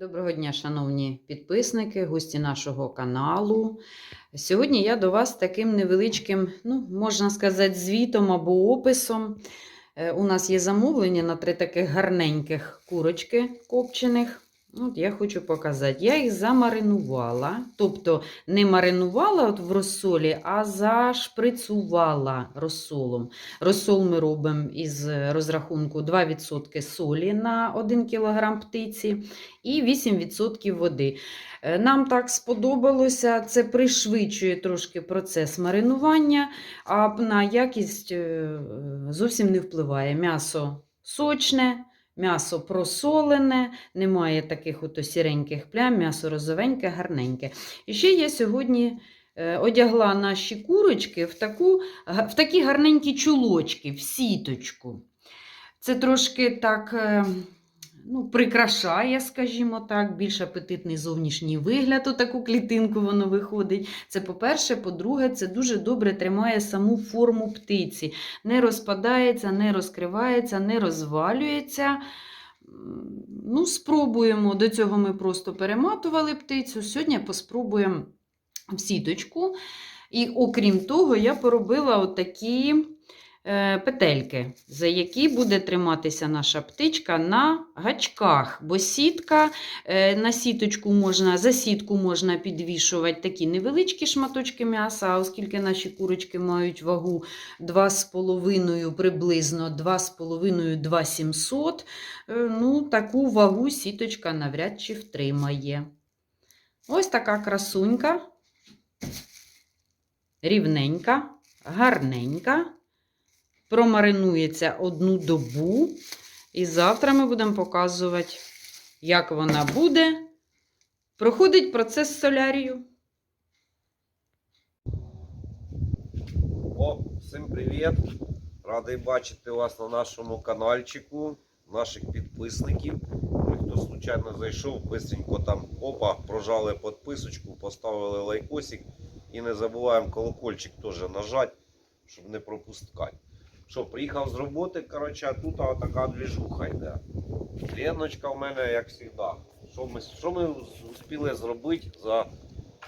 Доброго дня, шановні підписники, гості нашого каналу. Сьогодні я до вас таким невеличким, ну, можна сказати, звітом або описом. Е, У нас є замовлення на три таких гарненьких курочки копчених. От я хочу показати. Я їх замаринувала, тобто не маринувала от в розсолі, а зашприцювала розсолом. Розсол ми робимо із розрахунку 2% солі на 1 кг птиці і 8% води. Е, Нам так сподобалося, це пришвидшує трошки процес маринування, а на якість е, зовсім не впливає. М'ясо сочне, м'ясо просолене, немає таких ото сіреньких плям, м'ясо розовеньке, гарненьке. І ще я сьогодні е, одягла наші курочки в, таку, в такі гарненькі чулочки, в сіточку. Це трошки так е, ну, прикрашає, скажімо так, більш апетитний зовнішній вигляд, у таку клітинку воно виходить. Це по-перше, по-друге, це дуже добре тримає саму форму птиці. Не розпадається, не розкривається, не розвалюється. Ну, спробуємо. До цього ми просто перематували птицю. Сьогодні поспробуємо в сіточку. І окрім того, я поробила отакі петельки, за які буде триматися наша птичка на гачках. Бо сітка, е, на сіточку можна, за сітку можна підвішувати такі невеличкі шматочки м'яса, оскільки наші курочки мають вагу 2,5 приблизно 2,5-2,700, е, ну, таку вагу сіточка навряд чи втримає. Ось така красунька, рівненька, гарненька. Промаринується одну добу. І завтра ми будемо показувати, як вона буде. Проходить процес солярію. О, всім привіт! Радий бачити вас на нашому каналчику, наших підписників. Хто случайно зайшов, бистренько там опа, прожали підписочку, поставили лайкосик і не забуваємо колокольчик теж нажати, щоб не пропускати. Що, приїхав з роботи, коротше, а тут така двіжуха йде. Леночка в мене, як завжди. Що ми, що ми успіли зробити за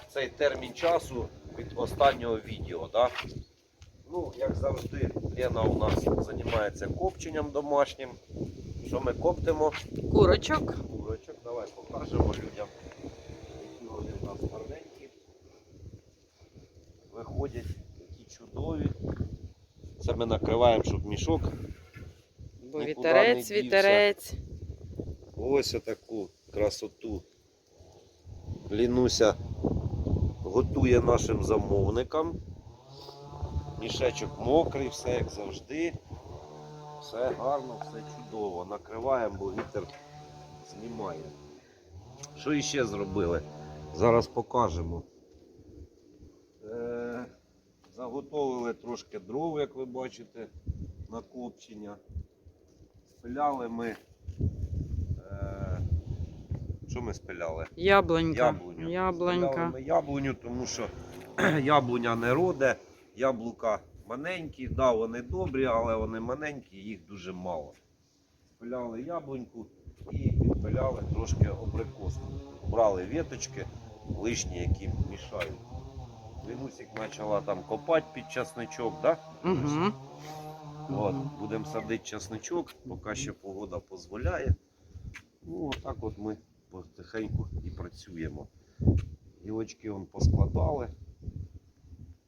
цей термін часу від останнього відео? Да? Ну, як завжди, Лена у нас займається копченням домашнім. Що ми коптимо? Курочок. Курочок. Давай покажемо людям, які вони у нас гарненькі. Виходять такі чудові. Це ми накриваємо, щоб мішок. Бо вітерець, вітерець. Ось таку красоту. Лінуся готує нашим замовникам. Мішечок мокрий, все як завжди. Все гарно, все чудово. Накриваємо, бо вітер знімає. Що іще зробили? Зараз покажемо. Е, заготовили трошки дров, як ви бачите, на копчення. Спиляли ми. Е, що ми спиляли? Яблунька. Яблуню. Спиляли Яблунька. ми яблуню, тому що яблуня не роде, яблука маленькі, да, вони добрі, але вони маленькі, їх дуже мало. Спиляли яблуньку і підпиляли трошки абрикоску. Брали віточки лишні, які мішають. Лінусик почала там копати під часничок, да? Угу. От, будемо садити часничок, поки ще погода дозволяє. Ну, отак от ми потихеньку і працюємо. Гілочки вон поскладали.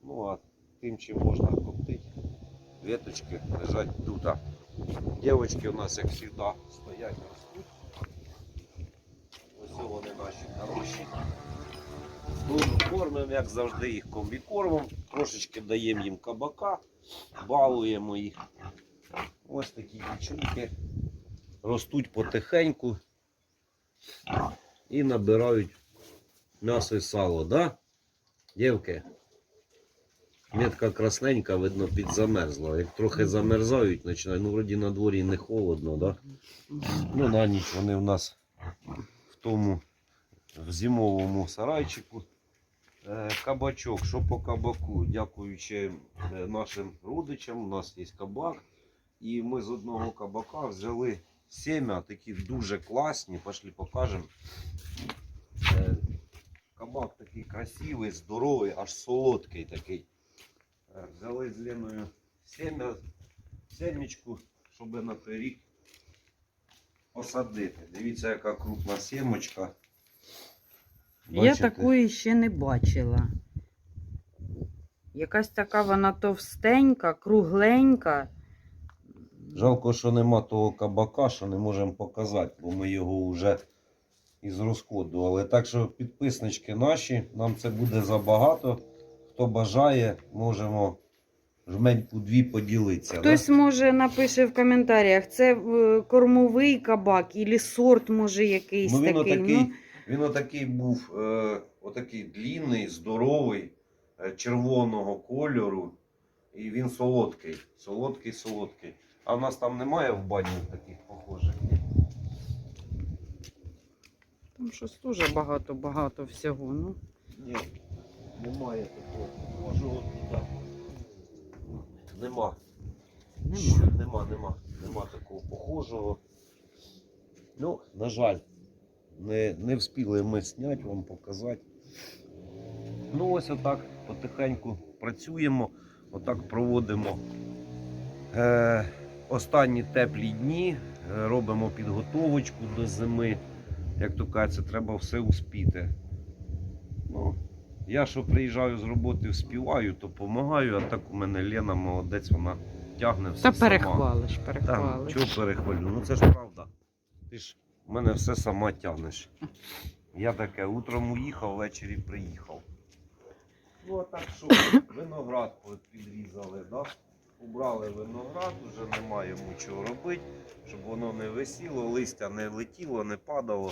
Ну, а тим, чим можна коптити, веточки лежать тут. Дівочки у нас, як завжди, стоять, ростуть. Ось вони наші хороші. Кормимо, як завжди, їх комбікормом. Трошечки даємо їм кабака, балуємо їх. Ось такі дівчинки ростуть потихеньку і набирають м'ясо і сало, да? Дівки? Метка красненька, видно, підзамерзла. Як трохи замерзають, починають. Ну, вроді на дворі не холодно, да? Ну, на ніч вони в нас в тому в зимовому сарайчику. Е, Кабачок, що по кабаку? Дякуючи е, нашим родичам, у нас є кабак. І ми з одного кабака взяли Сім'я такі дуже класні. Пошли покажемо. Е, Кабак такий красивий, здоровий, аж солодкий такий. Взяли з Леною сім'я, сімечку, щоб на той посадити. Дивіться, яка крупна сімочка. Я такої ще не бачила. Якась така вона товстенька, кругленька. Жалко, що нема того кабака, що не можемо показати, бо ми його вже із розходу. Але так що підписнички наші, нам це буде забагато. Хто бажає, можемо жменьку дві поділитися. Хтось може напише в коментарях, це е, кормовий кабак, або сорт може якийсь Ну, він такий. Ну, він отакий був, е, отакий длінний, здоровий, е, червоного кольору. І він солодкий. Солодкий, солодкий. А в нас там немає в бані таких похожих. там щось дуже багато-багато всього. Ну. Ні, немає такого похожого туди. Нема. Нема. Нема, нема. Нема такого похожого. Ну, на жаль, не, не встигли ми зняти, вам показати. Ну, ось отак потихеньку працюємо, отак проводимо е, останні теплі дні, е, робимо підготовочку до зими. Як то кажеться, треба все успіти. Ну, я що приїжджаю з роботи, співаю, то допомагаю, а так у мене Лена молодець, вона тягне все Та сама. перехвалиш, Там, чого перехвалю? Ну це ж правда. Ти ж в мене все сама тягнеш. Я таке утром уїхав, ввечері приїхав. Ну а так що, виноград підрізали, да? убрали виноград, вже немає йому чого робити, щоб воно не висіло, листя не летіло, не падало.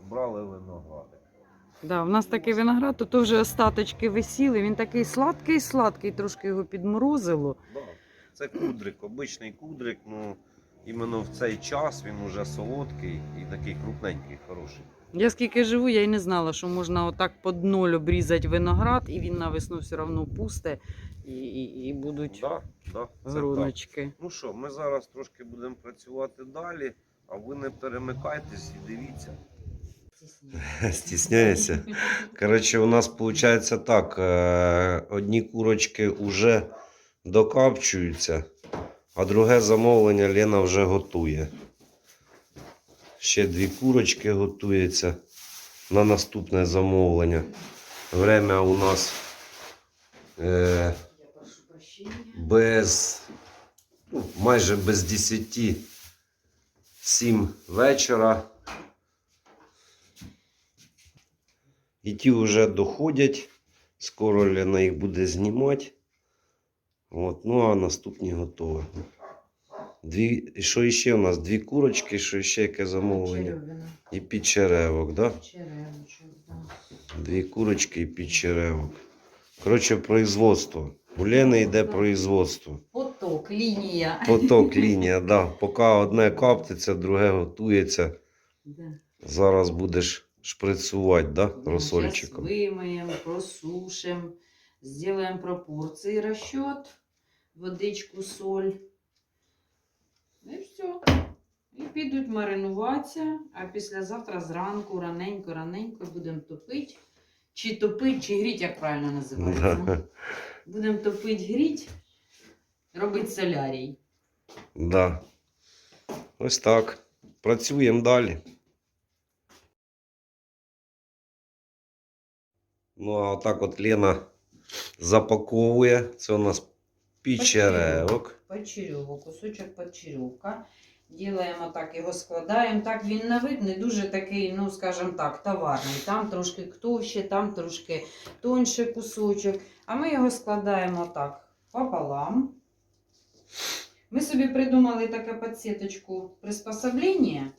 Убрали виногради. Да, в нас такий виноград, то вже остаточки висіли. Він такий сладкий, сладкий, трошки його підморозило. Да. Це кудрик, обичний кудрик, ну іменно в цей час він уже солодкий і такий крупненький, хороший. Я скільки живу, я й не знала, що можна отак під ноль обрізати виноград, і він на весну все одно пусте, і, і, і будуть Да, да, груночки. Ну що, ми зараз трошки будемо працювати далі, а ви не перемикайтесь і дивіться. Стісняюся. Коротше, у нас виходить так: е, одні курочки вже докапчуються, а друге замовлення Лена вже готує. Ще дві курочки готуються на наступне замовлення. Время у нас е, без ну, майже без 10 7 вечора. І ті вже доходять. Скоро Лена їх буде знімати. От, ну а наступні готові. Дві, і що ще у нас? Дві курочки, що ще яке замовлення? Черевина, І підчеревок, черевичок, да. Дві курочки і підчеревок. Коротше, производство. У Лени йде производство. Поток, лінія. Поток, лінія, да. Поки одне коптиться, друге готується. Да. Зараз будеш шприцувати, да, Ну, розсольчиком. Сейчас вымоем, просушим, сделаем пропорции, расчет, водичку, соль. І все. І підуть маринуватися, а післязавтра зранку, раненько, раненько будемо топити. Чи топити, чи гріть, як правильно називається. Будемо топити, гріть, робити солярій. Да. Ось так. Працюємо далі. Ну, а отак от Лена запаковує. Це у нас печеревок. Почерьовок, кусочок почерьовка. Ділаємо так, його складаємо. Так він на вид не дуже такий, ну скажімо так, товарний. Там трошки товще, там трошки тоньше кусочок. А ми його складаємо так пополам. Ми собі придумали таке підсіточку приспособлення.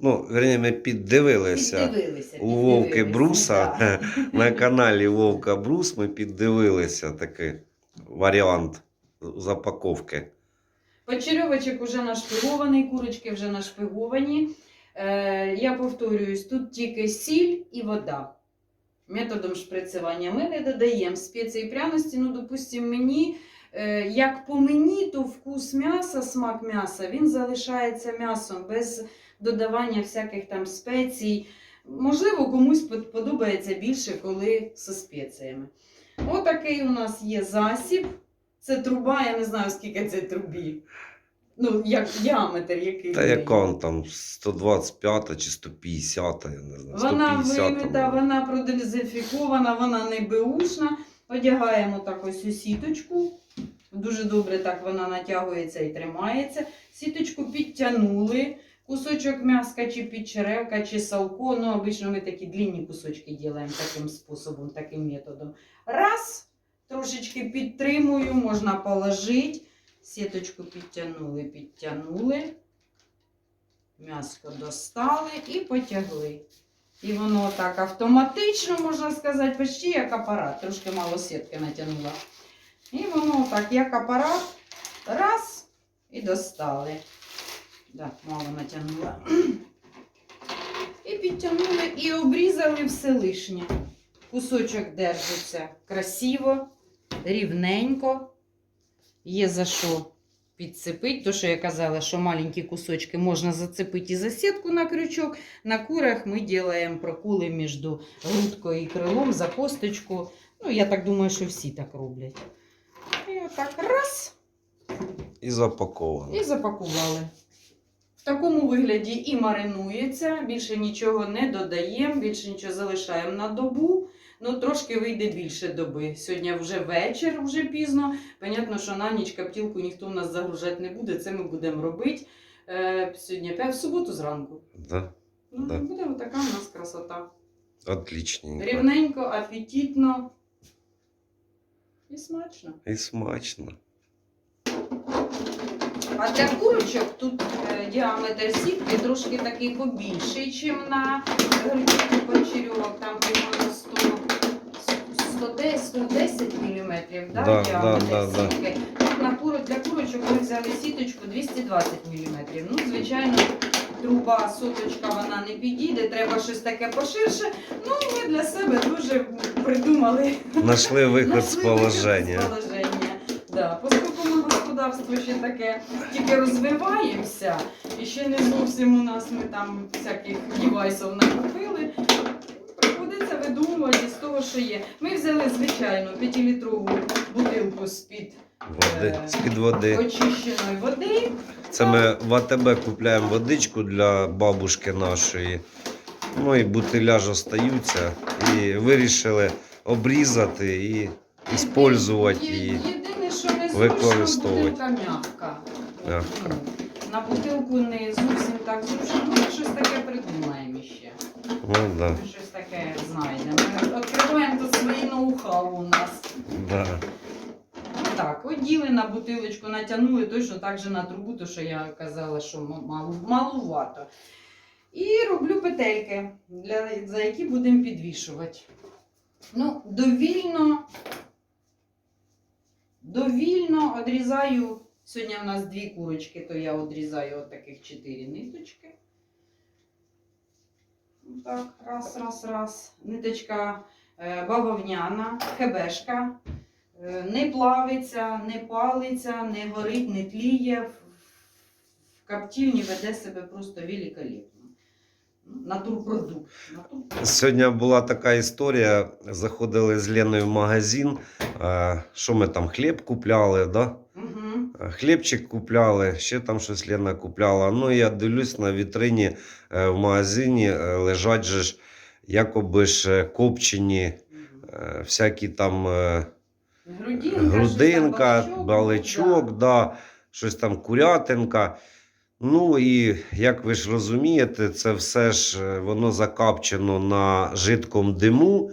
Ну, верні, ми піддивилися. Піддивилися. У Вовки Бруса да. на каналі Вовка Брус ми піддивилися такий варіант запаковки. Почерьовочок уже нашпигований, курочки вже нашпиговані. Е, я повторююсь, тут тільки сіль і вода. Методом шприцювання ми не додаємо спеції пряності. Ну, допустимо, мені е, як по мені, то вкус м'яса, смак м'яса, він залишається м'ясом без додавання всяких там спецій. Можливо, комусь подобається більше, коли зі спеціями. Отакий у нас є засіб. Це труба, я не знаю, скільки це трубі. Ну, як діаметр, який. Та яка там 125 чи 150, я не знаю. Вона 150 вимита, вона продезінфікована, вона не беушна. Одягаємо так ось у сіточку. Дуже добре так вона натягується і тримається. Сіточку підтягнули. Кусочок м'яска, чи підчеревка, чи салко. Ну, обично ми такі длинні кусочки робимо таким способом, таким методом. Раз, трошечки підтримую, можна положити. Сіточку підтягнули, підтягнули. М'яско достали і потягли. І воно так автоматично, можна сказати, почти як апарат. Трошки мало сітки натягнула. І воно так, як апарат, раз і достали. Да, мало натягнула. І підтягнули і обрізали все лишнє. Кусочок держиться красиво, рівненько. Є за що підцепити. То, що я казала, що маленькі кусочки можна зацепити і за сітку на крючок. На курах ми робимо прокули між грудкою і крилом за косточку. Ну, я так думаю, що всі так роблять. І отак раз І запаковано. і запакували. В такому вигляді і маринується, більше нічого не додаємо, більше нічого залишаємо на добу. Ну, трошки вийде більше доби. Сьогодні вже вечір, вже пізно. Понятно, що на ніч каптілку ніхто в нас загружати не буде. Це ми будемо робити е, сьогодні в суботу зранку. Да? Ну, Да. Буде така у нас красота. Отлічненько. Рівненько, апетитно і смачно. І смачно. А для курочок тут е, діаметр сітки трошки такий побільший, ніж на грудних почерьовок, там примерно 100, 110, 110 мм, да, Да, діаметр да, да, да. сітки. Тут на куро, для курочок ми взяли сіточку 220 мм. Ну, звичайно, труба, соточка, вона не підійде, треба щось таке поширше. Ну, ми для себе дуже придумали Нашли виход з Нашли вихід положення. з положення. Да. Господарство ще таке тільки розвиваємося, і ще не зовсім у нас ми там всяких дівайсів накупили. Приходиться видумувати з того, що є. Ми взяли звичайну 5-літрову бутилку з-під Води. З-під води. очищеної води. Це ми в АТБ купляємо водичку для бабушки нашої. Ну і бутиляж остаються. І вирішили обрізати і використовувати її. Використовувати. бутилка м'яка. От, М'яка. ну, На бутилку не зовсім так зручно. Ну, ми щось таке придумаємо ще. Ну, да, щось таке знайдемо. Відкриваємо тут свої ноу-хау у нас. да. Так, оділи на бутилочку, натягнули точно так же на трубу, то що я казала, що мал, малувато. І роблю петельки, для, за які будемо підвішувати. Ну, довільно, довільно одрізаю. Сьогодні у нас дві курочки, то я одрізаю от таких чотири ниточки. Так, раз, раз, раз. Ниточка е, бавовняна, хебешка. Е, Не плавиться, не палиться, не горить, не тліє. В- каптільні веде себе просто великолепно. Натурпродукт. Сьогодні була така історія. Заходили з Леною в магазин. Що ми там, хліб купляли, да? Е, Хлібчик купляли, ще там щось Лена купляла. Ну, я дивлюсь на вітрині е, в магазині е, лежать же ж якоби ж е, копчені е, всякі там Грудинка, грудинка, баличок, да, щось там курятинка. Ну і як ви ж розумієте, це все ж е, воно закапчено на жидкому диму.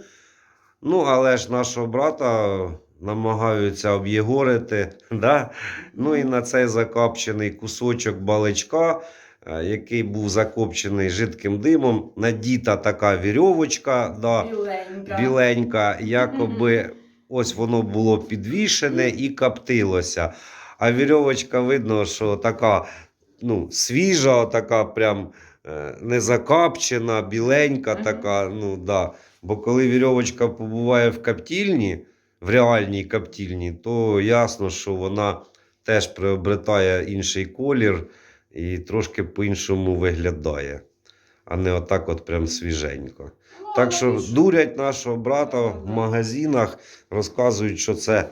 Ну, але ж нашого брата намагаються об'єгорити. Да? Ну і на цей закопчений кусочок баличка, е, який був закопчений жидким димом, надіта така вірьовочка. Да, Біленька. біленька, якоби ось воно було підвішене і коптилося. А вірьовочка видно, що така ну, свіжа, така прям е, не закапчена, біленька Мгм. така. Ну, да. Бо коли вірьовочка побуває в коптільні, в реальній коптільні, то ясно, що вона теж приобретає інший колір і трошки по-іншому виглядає, а не отак от прям свіженько. Ну, Так що дурять нашого брата в магазинах, розказують, що це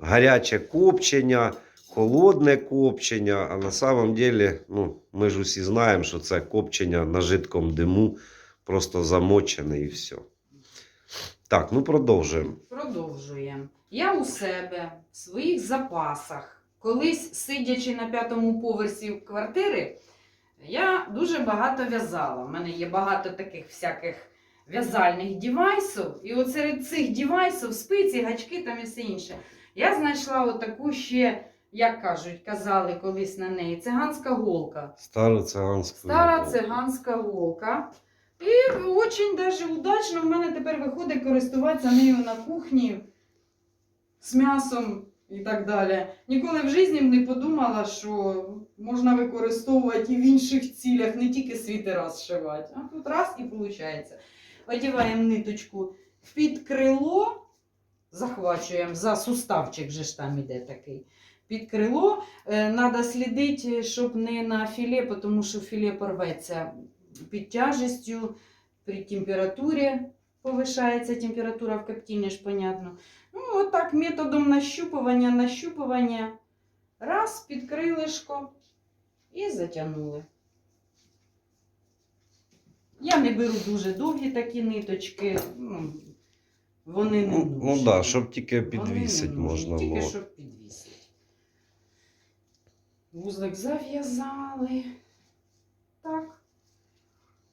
гаряче копчення, холодне копчення. А на самом деле, ну, ми ж усі знаємо, що це копчення на жидкому диму, просто замочене і все. Так, ну продовжуємо. Продовжуємо. Я у себе в своїх запасах, колись сидячи на п'ятому поверсі квартири, я дуже багато в'язала. У мене є багато таких всяких в'язальних дівайсів. І от серед цих дівайсів спиці, гачки там і все інше. Я знайшла отаку ще, як кажуть, казали колись на неї, циганська голка. Стару циганську. Стара циганська голка. І дуже даже удачно в мене тепер виходить користуватися нею на кухні з м'ясом і так далі. Ніколи в житті не подумала, що можна використовувати і в інших цілях, не тільки світера зшивати. А тут раз і виходить. Одіваємо ниточку під крило, захвачуємо за суставчик, же ж там іде такий. Під крило Треба слідити, щоб не на філе, тому що філе порветься під тяжестю, при температурі повишається температура в коптильні, ж понятно. Ну, отак методом нащупування, нащупування. Раз, під крилишко і затягнули. Я не беру дуже довгі такі ниточки. Ну, вони не Ну, нужні. ну да, щоб тільки Вони не підвісити нужні, можна Тільки було. щоб підвісити. Вузлик зав'язали. Так.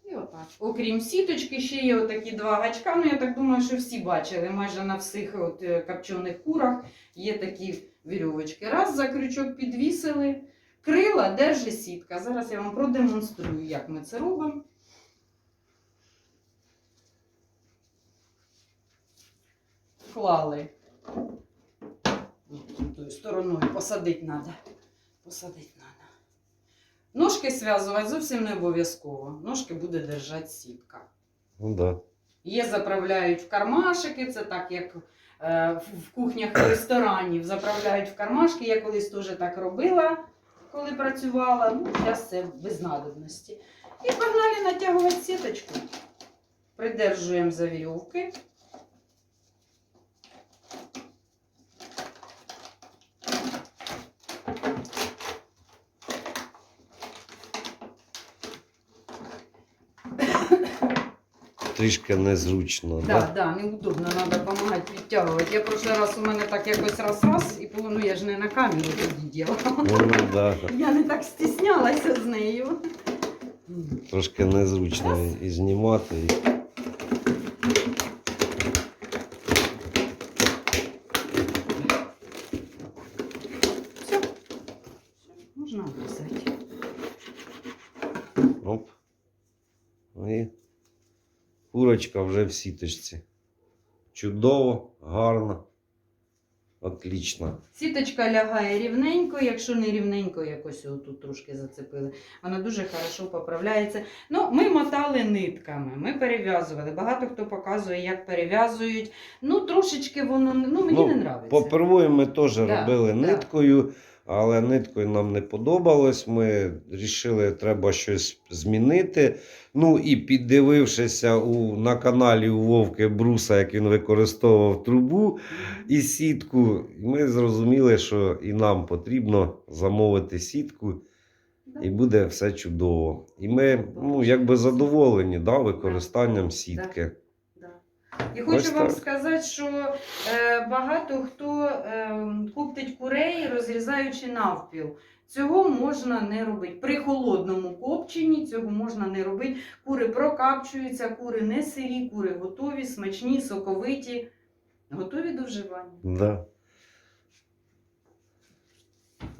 І отак. Окрім сіточки, ще є отакі два гачка. Ну, я так думаю, що всі бачили. Майже на всіх от, е, копчених курах є такі вірьовочки. Раз за крючок підвісили. Крила держи сітка. Зараз я вам продемонструю, як ми це робимо. Вклали. Тою стороною посадити треба. Посадити треба. Ножки зв'язувати зовсім не обов'язково. Ножки буде держати сітка. Ну да. Є заправляють в кармашики, це так як е, в- в кухнях ресторанів заправляють в кармашки. Я колись теж так робила, коли працювала. Ну, зараз це без надобності. І погнали натягувати сіточку. Придержуємо за вірьовки. Трішки незручно. Да, Да? да, неудобно, треба допомагати підтягувати. Я прошлий раз у мене так якось раз-раз, і ну, я ж не на камеру тоді робила. Ну, да. Я не так стіснялася з нею. Трошки незручно і знімати. І... Все. Можна обрізати. Оп. Ну І курочка вже в сіточці. Чудово, гарно. Отлично. Сіточка лягає рівненько, якщо не рівненько, якось отут трошки зацепили. Вона дуже хорошо поправляється. Ну, ми мотали нитками, ми перев'язували. Багато хто показує, як перев'язують. Ну, трошечки воно ну, мені Ну, не подобається. Попервою ми теж Да, робили да. ниткою, але ниткою нам не подобалось. Ми вирішили, треба щось змінити. Ну і піддивившися у, на каналі у Вовки Бруса, як він використовував трубу і сітку, ми зрозуміли, що і нам потрібно замовити сітку, і буде все чудово. І ми ну, якби задоволені да, використанням сітки. І хочу Ось вам так. сказати, що е, багато хто е, куптить курей, розрізаючи навпіл. Цього можна не робити. При холодному копченні цього можна не робити. Кури прокапчуються, кури не сирі, кури готові, смачні, соковиті, готові до вживання. Да.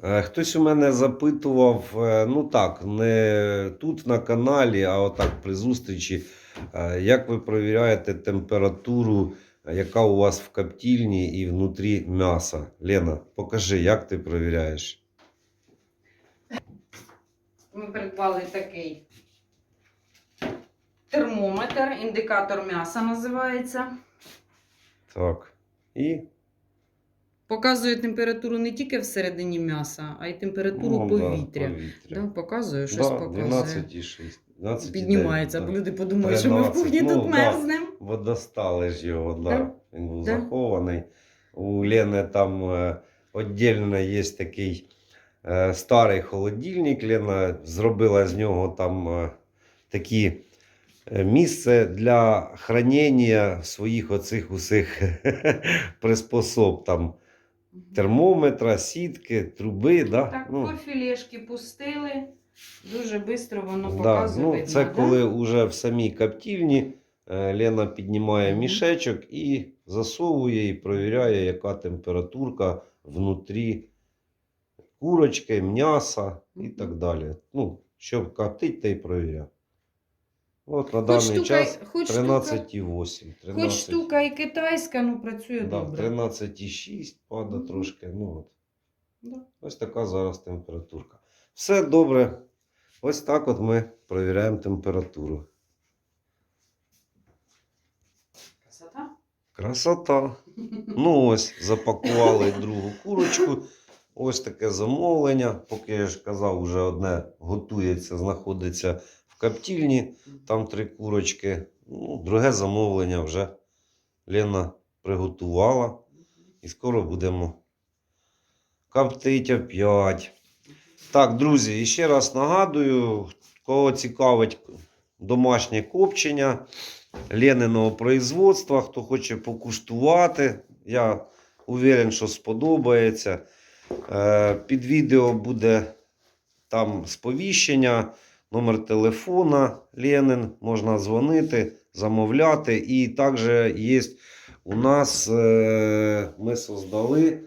Е, Хтось у мене запитував, е, ну так, не тут на каналі, а отак при зустрічі, як ви перевіряєте температуру, е, яка у вас в коптільні і внутрі м'яса? Лена, покажи, як ти перевіряєш? Ми придбали такий термометр, індикатор м'яса називається. Так. І Показує температуру не тільки всередині м'яса, а й температуру Ну, да, повітря. повітря. Да, показує, щось Да, показує. 12,6. 12,9, Піднімається, бо люди подумають, що ми в кухні ну, тут да. мерзнемо. Бо достали ж його, да. Да. Він був Да. захований. У Лени там е, віддільно є такий е, старий холодильник. Лена зробила з нього там е, такі е, місце для хранення своїх оцих усіх приспособ. Там термометра, сітки, труби. Да? Так, ну, по пустили, дуже швидко воно Да, показує. ну, видно, це да? коли вже в самій коптільні е, Лена піднімає мішечок і засовує і провіряє, яка температурка внутрі курочки, м'яса і так далі. Ну, що коптить, те й провіряє. От на Хоч даний штука, час хоч, штука, 13,8. хоч штука і китайська, ну працює да, добре. 13,6 пада трошки. Ну, от. Да. Ось така зараз температурка. Все добре. Ось так от ми провіряємо температуру. Красота. Красота. Ну ось, запакували другу курочку. Ось таке замовлення. Поки я ж казав, вже одне готується, знаходиться в коптільні. Там три курочки. Ну, друге замовлення вже Лена приготувала. І скоро будемо коптити опять. Так, друзі, і ще раз нагадую, кого цікавить домашнє копчення Лениного производства, хто хоче покуштувати, я уверен, що сподобається. Е, Під відео буде там сповіщення, номер телефона Ленин, можна дзвонити, замовляти. І також є у нас, е, ми создали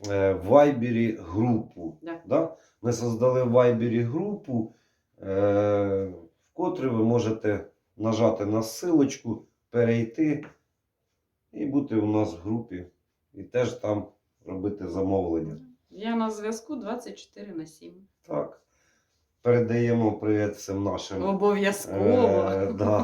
в Вайбері групу. Да. Да? Ми создали в Вайбері групу, е, в котрій ви можете нажати на ссылочку, перейти і бути у нас в групі. І теж там робити замовлення. Я на зв'язку 24 на 7. Так. Передаємо привіт всім нашим. Обов'язково. Е, да,